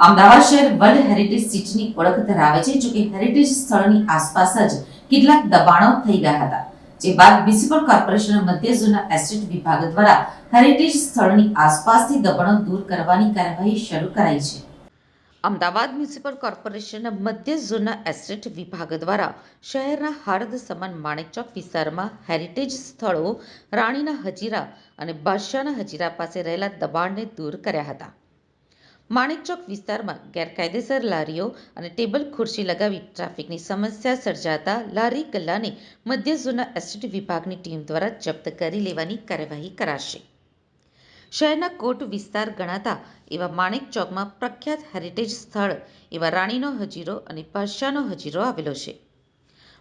અમદાવાદ શહેર world heritage સિટીની ઓળખ ધરાવે છે, જોકે હેરિટેજ સ્થળની આસપાસ જ કેટલાક દબાણો થઈ ગયા હતા, જે બાદ મ્યુનિસિપલ કોર્પોરેશન મધ્ય ઝોનના એસ્ટેટ વિભાગ દ્વારા હેરિટેજ સ્થળની આસપાસથી દબાણો દૂર કરવાની કાર્યવાહી શરૂ કરાઈ છે. અમદાવાદ મ્યુનિસિપલ કોર્પોરેશનના મધ્ય ઝોનના એસ્ટેટ વિભાગ દ્વારા શહેરના હાર્દ સમાન માણેકચોક વિસ્તારમાં હેરિટેજ સ્થળો રાણીના હજીરા અને બાદશાહના હજીરા પાસે રહેલા દબાણને દૂર કર્યા હતા. માણેકચોક વિસ્તારમાં ગેરકાયદેસર લારીઓ અને ટેબલ ખુરશી લગાવી ટ્રાફિકની સમસ્યા સર્જાતા લારી ગલ્લાને મધ્ય ઝોનના એસટી વિભાગની ટીમ દ્વારા જપ્ત કરી લેવાની કાર્યવાહી કરાશે. શહેરના કોટ વિસ્તાર ગણાતા એવા માણેક ચોકમાં પ્રખ્યાત હેરિટેજ સ્થળ, એવા રાણીનો હજીરો અને બાદશાહનો હજીરો આવેલો છે.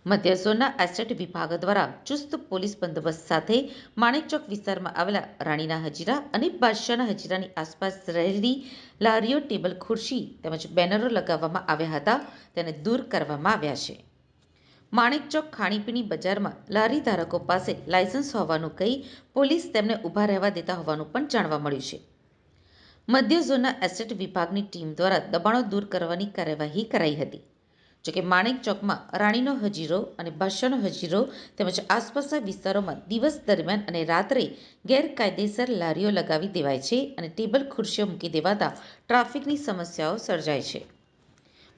મધ્ય ઝોનના એસેટ વિભાગ દ્વારા ચુસ્ત પોલીસ બંદોબસ્ત સાથે માણેકચોક વિસ્તારમાં આવેલા રાણીના હજીરા અને બાદશાહના હજીરાની આસપાસ રહેલી લારીઓ ટેબલ ખુરશી તેમજ બેનરો લગાવવામાં આવ્યા હતા, તેને દૂર કરવામાં આવ્યા છે. માણેકચોક ખાણીપીણી બજારમાં લારી ધારકો પાસે લાયસન્સ હોવાનું કહી પોલીસ તેમને ઊભા રહેવા દેતા હોવાનું પણ જાણવા મળ્યું છે. મધ્ય ઝોનના એસેટ વિભાગની ટીમ દ્વારા દબાણો દૂર કરવાની કાર્યવાહી કરાઈ હતી. જોકે માણેક ચોકમાં રાણીનો હજીરો અને બાદશાહનો હજીરો તેમજ આસપાસના વિસ્તારોમાં દિવસ દરમિયાન અને રાત્રે ગેરકાયદેસર લારીઓ લગાવી દેવાય છે અને ટેબલ ખુરશીઓ મૂકી દેવાતા ટ્રાફિકની સમસ્યાઓ સર્જાય છે.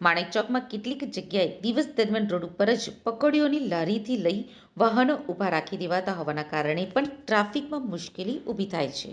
માણેક ચોકમાં કેટલીક જગ્યાએ દિવસ દરમિયાન રોડ ઉપર જ પકોડીઓની લારીથી લઈ વાહનો ઊભા રાખી દેવાતા હોવાના કારણે પણ ટ્રાફિકમાં મુશ્કેલી ઊભી થાય છે.